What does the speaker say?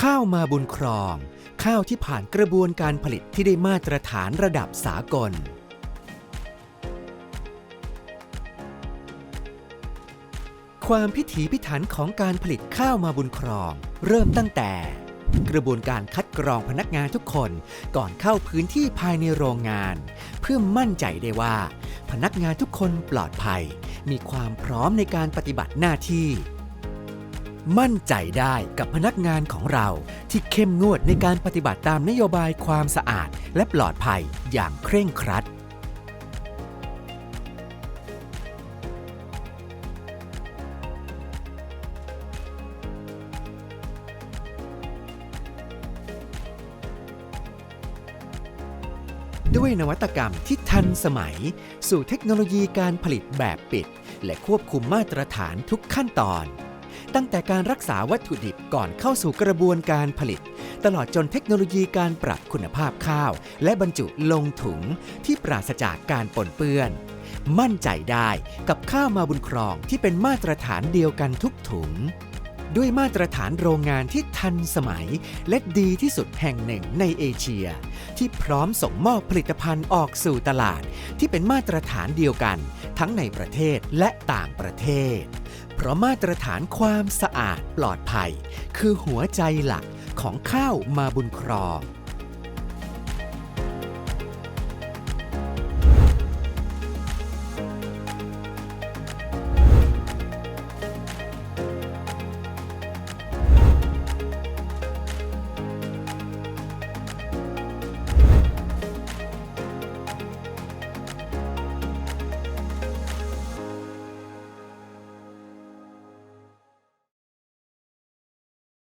ข้าวมาบุญครอง ข้าวที่ผ่านกระบวนการผลิตที่ได้มาตรฐานระดับสากล ความพิถีพิถันของการผลิตข้าวมาบุญครอง เริ่มตั้งแต่ กระบวนการคัดกรองพนักงานทุกคนก่อนเข้าพื้นที่ภายในโรงงาน เพื่อมั่นใจได้ว่า พนักงานทุกคนปลอดภัย มีความพร้อมในการปฏิบัติหน้าที่ มั่นใจได้กับพนักงานของเรา ที่เข้มงวดในการปฏิบัติตามนโยบายความสะอาดและปลอดภัยอย่างเคร่งครัด ด้วยนวัตกรรมที่ทันสมัย สู่เทคโนโลยีการผลิตแบบปิด และควบคุมมาตรฐานทุกขั้นตอน ตั้งแต่การรักษาวัตถุดิบก่อนเข้าสู่กระบวนการผลิต ตลอดจนเทคโนโลยีการปรับคุณภาพข้าว และบรรจุลงถุงที่ปราศจากการปนเปื้อน มั่นใจได้กับข้าวมาบุญครองที่เป็นมาตรฐานเดียวกันทุกถุง ด้วยมาตรฐานโรงงานที่ทันสมัย และดีที่สุดแห่งหนึ่งในเอเชีย ที่พร้อมส่งมอบผลิตภัณฑ์ออกสู่ตลาด ที่เป็นมาตรฐานเดียวกัน ทั้งในประเทศและต่างประเทศ เพราะมาตรฐานความสะอาดปลอดภัย คือหัวใจหลักของข้าวมาบุญครอง